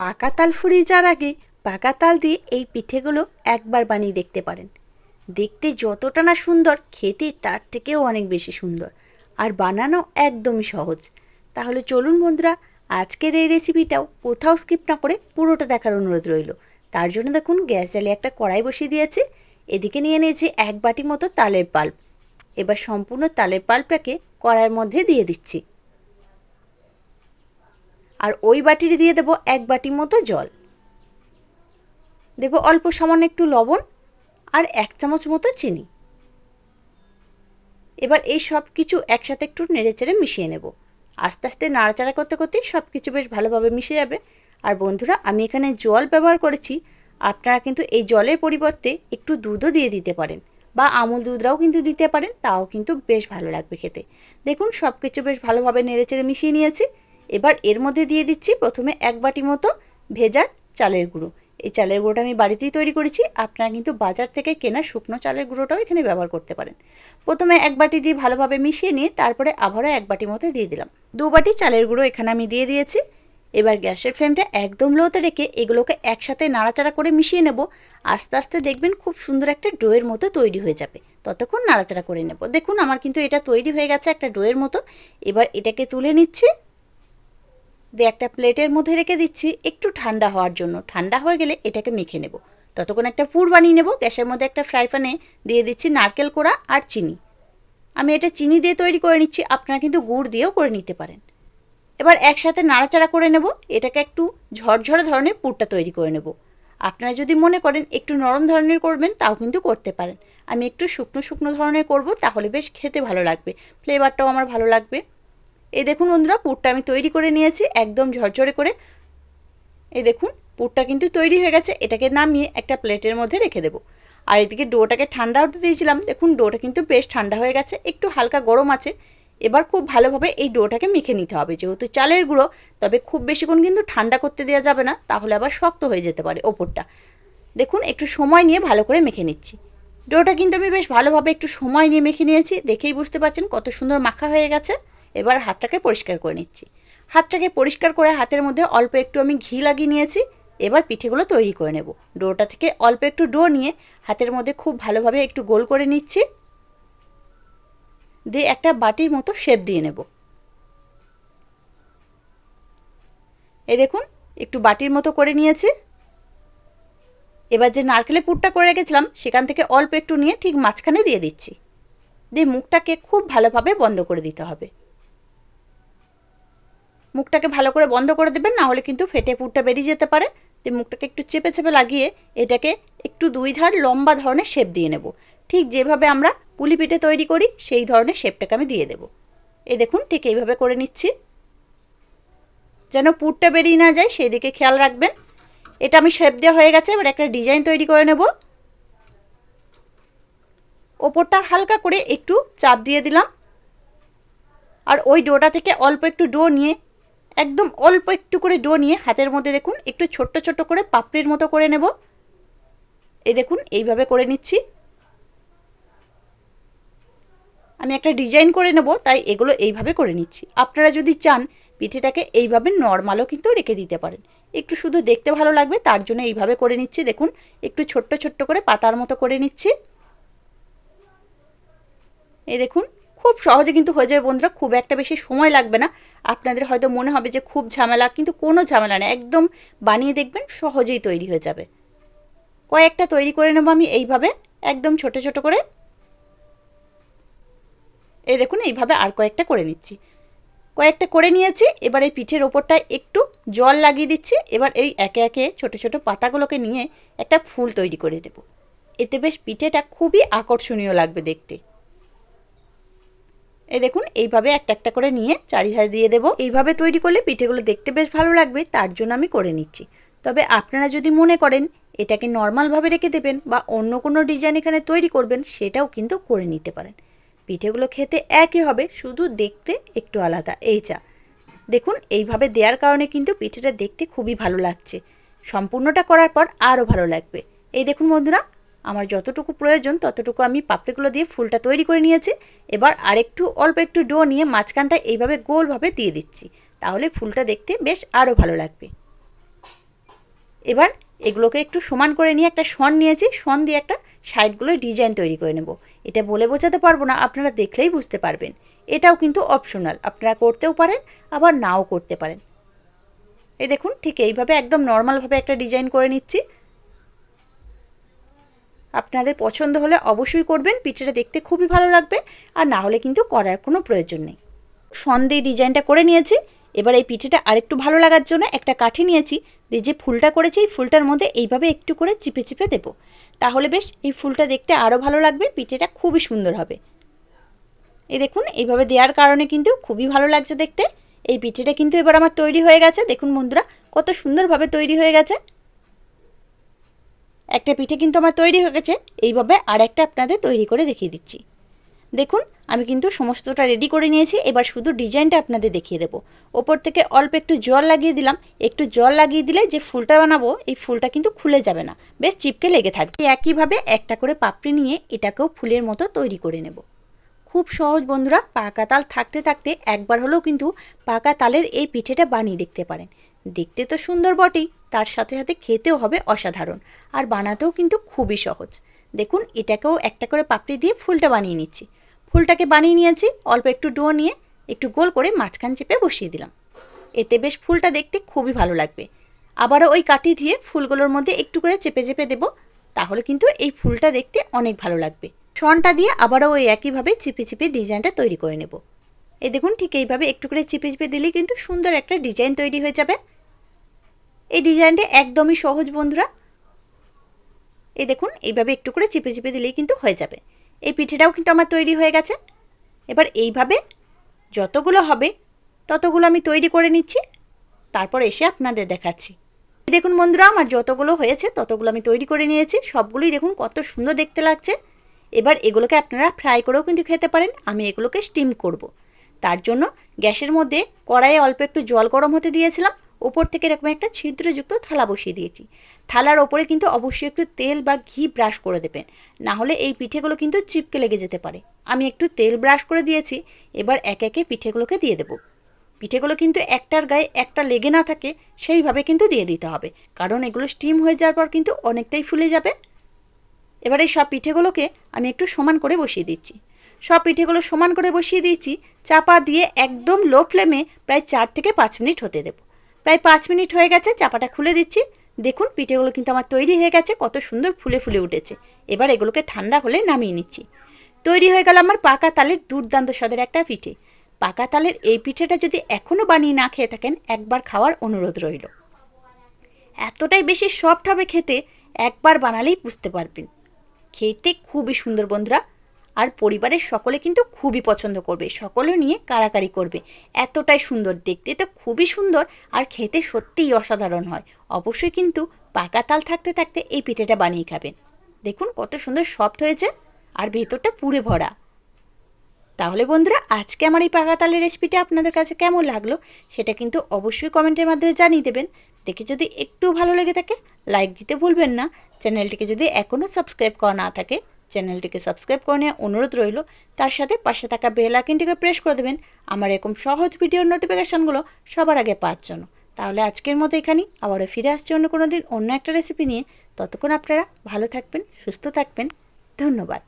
পাকা তাল ফুরিয়ে যাওয়ার আগে পাকা তাল দিয়ে এই পিঠেগুলো একবার বানিয়ে দেখতে পারেন। দেখতে যতটা না সুন্দর, খেতে তার থেকেও অনেক বেশি সুন্দর। আর বানানো একদমই সহজ। তাহলে চলুন বন্ধুরা, আজকের এই রেসিপিটাও কোথাও স্কিপ না করে পুরোটা দেখার অনুরোধ রইল। তার জন্য দেখুন, গ্যাস জ্বালিয়ে একটা কড়াই বসিয়ে দিয়েছে। এদিকে নিয়ে নিয়েছি এক বাটি মতো তালের পাল্প। এবার সম্পূর্ণ তালের পাল্পটাকে কড়াইয়ের মধ্যে দিয়ে দিচ্ছি। আর ওই বাটির দিয়ে দেবো এক বাটি মতো জল। দেবো অল্প সামান্য একটু লবণ আর এক চামচ মতো চিনি। এবার এই সব কিছু একসাথে একটু নেড়েচেড়ে মিশিয়ে নেব। আস্তে আস্তে নাড়াচাড়া করতে করতেই সব কিছু বেশ ভালোভাবে মিশে যাবে। আর বন্ধুরা, আমি এখানে জল ব্যবহার করেছি। আপনারা কিন্তু এই জলের পরিবর্তে একটু দুধও দিয়ে দিতে পারেন বা আমুল দুধরাও কিন্তু দিতে পারেন, তাও কিন্তু বেশ ভালো লাগবে খেতে। দেখুন, সব কিছু বেশ ভালোভাবে নেড়েচেড়ে মিশিয়ে নিয়েছি। এবার এর মধ্যে দিয়ে দিচ্ছি প্রথমে এক বাটি মতো ভেজা চালের গুঁড়ো। এই চালের গুঁড়োটা আমি বাড়িতেই তৈরি করেছি। আপনারা কিন্তু বাজার থেকে কেনা শুকনো চালের গুঁড়োটাও এখানে ব্যবহার করতে পারেন। প্রথমে এক বাটি দিয়ে ভালোভাবে মিশিয়ে নিয়ে তারপরে আবারও এক বাটি মতো দিয়ে দিলাম। দু বাটি চালের গুঁড়ো এখানে আমি দিয়ে দিয়েছি। এবার গ্যাসের ফ্লেমটা একদম লোতে রেখে এগুলোকে একসাথে নাড়াচাড়া করে মিশিয়ে নেব। আস্তে আস্তে দেখবেন খুব সুন্দর একটা ডোয়ের মতো তৈরি হয়ে যাবে। ততক্ষণ নাড়াচাড়া করে নেব। দেখুন, আমার কিন্তু এটা তৈরি হয়ে গেছে একটা ডোয়ের মতো। এবার এটাকে তুলে নিচ্ছি। দিয়ে একটা প্লেটের মধ্যে রেখে দিচ্ছি, একটু ঠান্ডা হওয়ার জন্য। ঠান্ডা হয়ে গেলে এটাকে মেখে নেব। ততক্ষণ একটা পুর বানিয়ে নেব, গ্যাসের মধ্যে একটা ফ্রাই প্যানে দিয়ে দিচ্ছি নারকেল কোড়া আর চিনি। আমি এটা চিনি দিয়ে তৈরি করে নিচ্ছি, আপনারা কিন্তু গুড় দিয়েও করে নিতে পারেন। এবার একসাথে নাড়াচাড়া করে নেব, এটাকে একটু ঝরঝরে ধরনের পুরটা তৈরি করে নেব। আপনারা যদি মনে করেন একটু নরম ধরনের করবেন, তাও কিন্তু করতে পারেন। আমি একটু শুকনো শুকনো ধরনের করব, তাহলে বেশ খেতে ভালো লাগবে। ফ্লেভারটাও আমার ভালো লাগবে। এই দেখুন বন্ধুরা, পুরটা আমি তৈরি করে নিয়েছি, একদম ঝরঝরে করে। এই দেখুন, পুরটা কিন্তু তৈরি হয়ে গেছে, এটাকে নামিয়ে একটা প্লেটের মধ্যে রেখে দেবো। আর এদিকে ডোটাকে ঠান্ডা হতে দিয়েছিলাম, দেখুন ডোটা কিন্তু বেশ ঠান্ডা হয়ে গেছে, একটু হালকা গরম আছে। এবার খুব ভালোভাবে এই ডোটাকে মেখে নিতে হবে, যেহেতু চালের গুঁড়ো, তবে খুব বেশিক্ষণ কিন্তু ঠান্ডা করতে দেওয়া যাবে না, তাহলে আবার শক্ত হয়ে যেতে পারে ওপরটা। দেখুন, একটু সময় নিয়ে ভালো করে মেখে নিচ্ছি। ডোটা কিন্তু আমি বেশ ভালোভাবে একটু সময় নিয়ে মেখে নিয়েছি, দেখেই বুঝতে পারছেন কত সুন্দর মাখা হয়ে গেছে। এবার হাতটাকে পরিষ্কার করে নিচ্ছি। হাতটাকে পরিষ্কার করে হাতের মধ্যে অল্প একটু আমি ঘি লাগিয়ে নিয়েছি। এবার পিঠেগুলো তৈরি করে নেব। ডোটা থেকে অল্প একটু ডো নিয়ে হাতের মধ্যে খুব ভালোভাবে একটু গোল করে নিচ্ছি। দিয়ে একটা বাটির মতো শেপ দিয়ে নেব। এ দেখুন, একটু বাটির মতো করে নিয়েছি। এবার যে নারকেলের পুরটা করে রেখেছিলাম, সেখান থেকে অল্প একটু নিয়ে ঠিক মাঝখানে দিয়ে দিচ্ছি। দিয়ে মুখটাকে খুব ভালোভাবে বন্ধ করে দিতে হবে। মুখটাকে ভালো করে বন্ধ করে দেবেন, না হলে কিন্তু ফেটে পুরটা বেরিয়ে যেতে পারে। দিয়ে মুখটাকে একটু চেপে চেপে লাগিয়ে এটাকে একটু দুই ধার লম্বা ধরনের শেপ দিয়ে নেব। ঠিক যেভাবে আমরা পুলি পিঠে তৈরি করি, সেই ধরনের শেপটাকে আমি দিয়ে দেব। এই দেখুন, ঠিক এইভাবে করে নিচ্ছি। যেন পুরটা বেরিয়ে না যায়, সেই দিকে খেয়াল রাখবেন। এটা আমি শেপ দেওয়া হয়ে গেছে, এবার একটা ডিজাইন তৈরি করে নেব। ওপরটা হালকা করে একটু চাপ দিয়ে দিলাম। আর ওই ডোটা থেকে অল্প একটু ডো নিয়ে একদম অল্প একটু করে ডো নিয়ে হাতের মধ্যে দেখুন, একটু ছোট্ট ছোট্ট করে পাপড়ির মতো করে নেব। এই দেখুন, এইভাবে করে নিচ্ছি। আমি একটা ডিজাইন করে নেব, তাই এগুলো এইভাবে করে নিচ্ছি। আপনারা যদি চান, পিঠেটাকে এইভাবে নর্মালও কিন্তু রেখে দিতে পারেন। একটু শুধু দেখতে ভালো লাগবে, তার জন্য এইভাবে করে নিচ্ছি। দেখুন, একটু ছোট্ট ছোট্ট করে পাতার মতো করে নিচ্ছি। এই দেখুন খুব সহজে কিন্তু হয়ে যাবে বন্ধুরা, খুব একটা বেশি সময় লাগবে না। আপনাদের হয়তো মনে হবে যে খুব ঝামেলা, কিন্তু কোনো ঝামেলা নেই একদম বানিয়ে দেখবেন, সহজেই তৈরি হয়ে যাবে। কয়েকটা তৈরি করে নেব আমি এইভাবে, একদম ছোট ছোট করে। এই দেখুন, এইভাবে আর কয়েকটা করে নিচ্ছি। কয়েকটা করে নিয়েছি, এবার এই পিঠের ওপরটায় একটু জল লাগিয়ে দিচ্ছি, এবার এই একে একে ছোট ছোট পাতাগুলোকে নিয়ে একটা ফুল তৈরি করে দেব এতে বেশ পিঠেটা খুবই আকর্ষণীয় লাগবে দেখতে। এই দেখুন, এইভাবে একটা একটা করে নিয়ে চারি চারিধারে দিয়ে দেবো। এইভাবে তৈরি করলে পিঠেগুলো দেখতে বেশ ভালো লাগবে, তার জন্য আমি করে নিচ্ছি। তবে আপনারা যদি মনে করেন এটাকে নর্মালভাবে রেখে দেবেন বা অন্য কোনো ডিজাইন এখানে তৈরি করবেন, সেটাও কিন্তু করে নিতে পারেন। পিঠেগুলো খেতে একই হবে, শুধু দেখতে একটু আলাদা। এই চা। দেখুন, এইভাবে দেওয়ার কারণে কিন্তু পিঠেটা দেখতে খুবই ভালো লাগছে। সম্পূর্ণটা করার পর আরও ভালো লাগবে। এই দেখুন বন্ধুরা আমার যতটুকু প্রয়োজন, ততটুকু আমি পাপড়িগুলো দিয়ে ফুলটা তৈরি করে নিয়েছি। এবার আরেকটু, অল্প একটু ডো নিয়ে মাঝখানটা এইভাবে গোলভাবে দিয়ে দিচ্ছি। তাহলে ফুলটা দেখতে বেশ আরও ভালো লাগবে। এবার এগুলোকে একটু সমান করে নিয়ে একটা শন নিয়েছি। শন দিয়ে একটা সাইডগুলো ডিজাইন তৈরি করে নেব। এটা বলে বোঝাতে পারব না, আপনারা দেখলেই বুঝতে পারবেন। এটাও কিন্তু অপশনাল, আপনারা করতেও পারেন, আবার নাও করতে পারেন। এই দেখুন, ঠিক এইভাবে একদম নর্মালভাবে একটা ডিজাইন করে নিচ্ছি। আপনাদের পছন্দ হলে অবশ্যই করবেন, পিঠেটা দেখতে খুবই ভালো লাগবে, আর না হলে কিন্তু করার কোনো প্রয়োজন নেই। সন্দেহ ডিজাইনটা করে নিয়েছি, এবার এই পিঠেটা আরেকটু ভালো লাগার জন্য একটা কাঠি নিয়েছি, দিয়ে যে ফুলটা করেছি, এই ফুলটার মধ্যে এইভাবে একটু করে চিপে চিপে দেবো। তাহলে বেশ, এই ফুলটা দেখতে আরও ভালো লাগবে, পিঠেটা খুবই সুন্দর হবে। এই দেখুন, এইভাবে দেওয়ার কারণে কিন্তু খুবই ভালো লাগছে দেখতে। এই পিঠেটা কিন্তু এবার আমার তৈরি হয়ে গেছে, দেখুন বন্ধুরা, কত সুন্দরভাবে তৈরি হয়ে গেছে। একটা পিঠে কিন্তু আমার তৈরি হয়ে গেছে। এইভাবে আর একটা আপনাদের তৈরি করে দেখিয়ে দিচ্ছি। দেখুন, আমি কিন্তু সমস্তটা রেডি করে নিয়েছি। এবার শুধু ডিজাইনটা আপনাদের দেখিয়ে দেবো। ওপর থেকে অল্প একটু জল লাগিয়ে দিলাম। একটু জল লাগিয়ে দিলে যে ফুলটা বানাবো, এই ফুলটা কিন্তু খুলে যাবে না। বেশ চিপকে লেগে থাকবে। একইভাবে একটা করে পাপড়ি নিয়ে এটাকেও ফুলের মতো তৈরি করে নেব। খুব সহজ বন্ধুরা, পাকা তাল থাকতে থাকতে একবার হলেও কিন্তু পাকা তালের এই পিঠেটা বানিয়ে দেখতে পারেন। দেখতে তো সুন্দর বটেই, তার সাথে সাথে খেতেও হবে অসাধারণ, আর বানাতেও কিন্তু খুবই সহজ। দেখুন, এটাকেও একটা করে পাপড়ি দিয়ে ফুলটা বানিয়ে নিচ্ছি। ফুলটাকে বানিয়ে নিয়েছি, অল্প একটু ডো নিয়ে একটু গোল করে মাঝখান চেপে বসিয়ে দিলাম। এতে বেশ ফুলটা দেখতে খুবই ভালো লাগবে। আবারও ওই কাঠি দিয়ে ফুলগুলোর মধ্যে একটু করে চেপে চেপে দেবো, তাহলে কিন্তু এই ফুলটা দেখতে অনেক ভালো লাগবে। শনটা দিয়ে আবারও ওই একইভাবে চিপে চিপে ডিজাইনটা তৈরি করে নেব। এই দেখুন, ঠিক এইভাবে একটু করে চিপে চিপে দিলেই কিন্তু সুন্দর একটা ডিজাইন তৈরি হয়ে যাবে। এই ডিজাইনটা একদমই সহজ, বন্ধুরা। এই দেখুন, এইভাবে একটু করে চিপে চিপে দিলেই কিন্তু হয়ে যাবে। এই পিঠেটাও কিন্তু আমার তৈরি হয়ে গেছে। এবার এইভাবে যতগুলো হবে, ততগুলো আমি তৈরি করে নিচ্ছি। তারপর এসে আপনাদের দেখাচ্ছি। দেখুন, বন্ধুরা, আমার যতগুলো হয়েছে, ততগুলো আমি তৈরি করে নিয়েছি। সবগুলোই দেখুন, কত সুন্দর দেখতে লাগছে। এবার এগুলোকে আপনারা ফ্রাই করেও কিন্তু খেতে পারেন। আমি এগুলোকে স্টিম করব। তার জন্য গ্যাসের মধ্যে কড়াইয়ে অল্প একটু জল গরম হতে দিয়েছিলাম। ওপর থেকে এরকম একটা ছিদ্রযুক্ত থালা বসিয়ে দিয়েছি। থালার ওপরে কিন্তু অবশ্যই একটু তেল বা ঘি ব্রাশ করে দেবেন। না হলে এই পিঠেগুলো কিন্তু চিপকে লেগে যেতে পারে। আমি একটু তেল ব্রাশ করে দিয়েছি, এবার এক একে পিঠেগুলোকে দিয়ে দেবো। পিঠেগুলো কিন্তু একটার গায়ে একটা লেগে না থাকে, সেইভাবে কিন্তু দিয়ে দিতে হবে। কারণ এগুলো স্টিম হয়ে যাওয়ার পর কিন্তু অনেকটাই ফুলে যাবে। এবার এই সব পিঠেগুলোকে আমি একটু সমান করে বসিয়ে দিচ্ছি। সব পিঠেগুলো সমান করে বসিয়ে দিয়েছি, চাপা দিয়ে একদম লো ফ্লেমে প্রায় চার থেকে পাঁচ মিনিট হতে দেবো। প্রায় পাঁচ মিনিট হয়ে গেছে, চাপাটা খুলে দিচ্ছি। দেখুন, পিঠেগুলো কিন্তু আমার তৈরি হয়ে গেছে, কত সুন্দর ফুলে ফুলে উঠেছে। এবার এগুলোকে ঠান্ডা হলে নামিয়ে নিচ্ছি। তৈরি হয়ে গেল আমার পাকা তালের দুর্দান্ত স্বাদের একটা পিঠে। পাকা তালের এই পিঠেটা যদি এখনও বানিয়ে না খেয়ে থাকেন, একবার খাওয়ার অনুরোধ রইল। এতটাই বেশি সফট হবে খেতে, একবার বানালেই বুঝতে পারবেন। খেতে খুবই সুন্দর বন্ধুরা। আর পরিবারের সকলে কিন্তু খুবই পছন্দ করবে সকলে নিয়ে কারাকারি করবে। এতটাই সুন্দর, দেখতে তো খুবই সুন্দর আর খেতে সত্যিই অসাধারণ হয়। অবশ্যই কিন্তু পাকা তাল থাকতে থাকতে এই পিঠেটা বানিয়ে খাবেন। দেখুন কত সুন্দর সফট হয়েছে আর ভেতরটা পুরে ভরা। তাহলে বন্ধুরা, আজকে আমার এই পাকা তালের রেসিপিটা আপনাদের কাছে কেমন লাগল সেটা কিন্তু অবশ্যই কমেন্টের মাধ্যমে জানিয়ে দেবেন। দেখে যদি একটু ভালো লেগে থাকে লাইক দিতে ভুলবেন না। চ্যানেলটিকে যদি এখনও সাবস্ক্রাইব করা না থাকে চ্যানেলটিকে সাবস্ক্রাইব করে নেওয়া অনুরোধ রইল। তার সাথে পাশে থাকা বেল আইকনটিকে প্রেস করে দেবেন। আমার এরকম সহজ ভিডিওর নোটিফিকেশানগুলো সবার আগে পাওয়ার জন্য। তাহলে আজকের মতো এখানেই। আবারও ফিরে আসছে অন্য কোনো দিন অন্য একটা রেসিপি নিয়ে। ততক্ষণ আপনারা ভালো থাকবেন, সুস্থ থাকবেন। ধন্যবাদ।